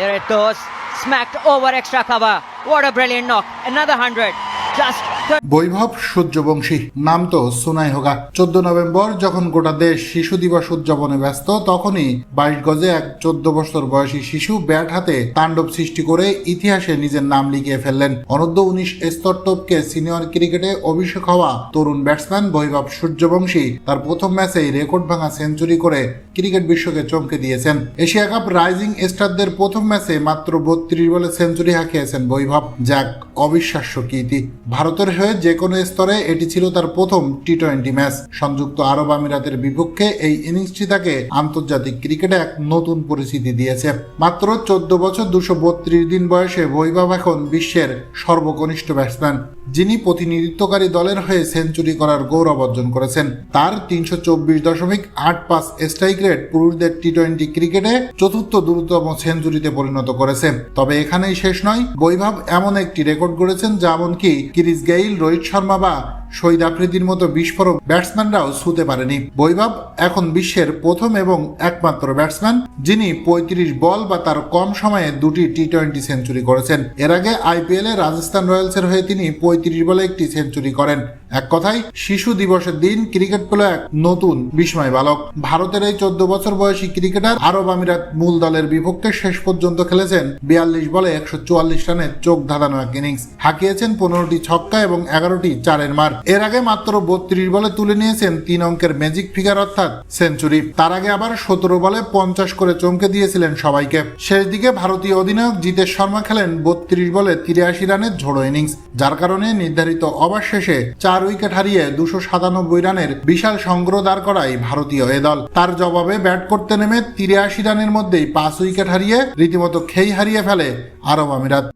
Here it goes. Smacked over extra cover. What a brilliant knock. Another 100. Just বৈভব সূর্যবংশী, নাম তো সুনাই হোগা চোদ্দ November যখন গোটা দেশ শিশু দিবস উদযাপনে ব্যস্ত, তখনই বাইশ গজে এক চোদ্দ বছর বয়সী শিশু ব্যাট হাতে তাণ্ডব সৃষ্টি করে ইতিহাসে নিজের নাম লিখিয়ে ফেললেন অনূর্ধ্ব উনিশ স্তর টপকে সিনিয়র ক্রিকেটে অভিষেক হওয়া তরুণ ব্যাটসম্যান বৈভব সূর্যবংশী তার প্রথম ম্যাচেই রেকর্ড ভাঙা সেঞ্চুরি করে ক্রিকেট বিশ্বকে চমকে দিয়েছেন। এশিয়া কাপ রাইজিং স্টারদের প্রথম ম্যাচে মাত্র বত্রিশ বলে সেঞ্চুরি হাঁকিয়েছেন বৈভব, যা এক অবিশ্বাস্য কীর্তি। ভারতের হয়ে যে কোনো স্তরে এটি ছিল তার প্রথম টি টোয়েন্টি ম্যাচ। সংযুক্ত আরব আমিরাতের বিপক্ষে এই ইনিংসটি তাকে আন্তর্জাতিক ক্রিকেটে এক নতুন পরিচিতি দিয়েছে। মাত্র চোদ্দ বছর, দুশো বত্রিশ দিন বয়সে বৈভব এখন বিশ্বের সর্বকনিষ্ঠ ব্যাটসম্যান, যিনি প্রতিনিধিত্বকারী দলের হয়ে সেঞ্চুরি করার গৌরব অর্জন করেছেন। তার তিনশো চব্বিশ দশমিক আট পাঁচ স্ট্রাইক রেট পুরুষদের টি টোয়েন্টি ক্রিকেটে চতুর্থ দ্রুততম সেঞ্চুরিতে পরিণত করেছেন তবে এখানেই শেষ নয়, বৈভব এমন একটি রেকর্ড করেছেন যা এমনকি কিরিস গেইল, রোহিত শর্মা বা শহীদ আফ্রিদির মতো বিস্ফোরক ব্যাটসম্যানরাও ছুতে পারেনি। বৈভব এখন বিশ্বের প্রথম এবং একমাত্র ব্যাটসম্যান, যিনি পঁয়ত্রিশ বল বা তার কম সময়ে দুটি টি টোয়েন্টি সেঞ্চুরি করেছেন। এর আগে আইপিএল রাজস্থান রয়্যালসের হয়ে তিনি পঁয়ত্রিশ বলে একটি সেঞ্চুরি করেন। এক কথায়, শিশু দিবসের দিন ক্রিকেট পেল এক নতুন বিস্ময় বালক। ভারতের এই চোদ্দ বছর বয়সী ক্রিকেটার আরব আমিরাত মূল দলের বিপক্ষে শেষ পর্যন্ত খেলেছেন বিয়াল্লিশ বলে একশো চুয়াল্লিশ রানের চোখ ধাঁধানো এক ইনিংস। হাঁকিয়েছেন পনেরোটি ছক্কা এবং এগারোটি চারের মার। এর আগে মাত্র বত্রিশ বলে তুলে নিয়েছেন তিন অঙ্কের ম্যাজিক ফিগার অর্থাৎ সেঞ্চুরি। তার আগে আবার সতেরো বলে পঞ্চাশ করে চমকে দিয়েছিলেন সবাইকে। শেষ দিকে ভারতীয় অধিনায়ক জিতেশ শর্মা খেলেন বত্রিশ বলে তিরাশি রানের ঝোড়ো ইনিংস, যার কারণে নির্ধারিত ওভার শেষে চার উইকেট হারিয়ে দুশো সাতানব্বই রানের বিশাল সংগ্রহ দাঁড় করায় ভারতীয় এ দল। তার জবাবে ব্যাট করতে নেমে তিরাশি রানের মধ্যেই পাঁচ উইকেট হারিয়ে রীতিমতো খেই হারিয়ে ফেলে আরব আমিরাত।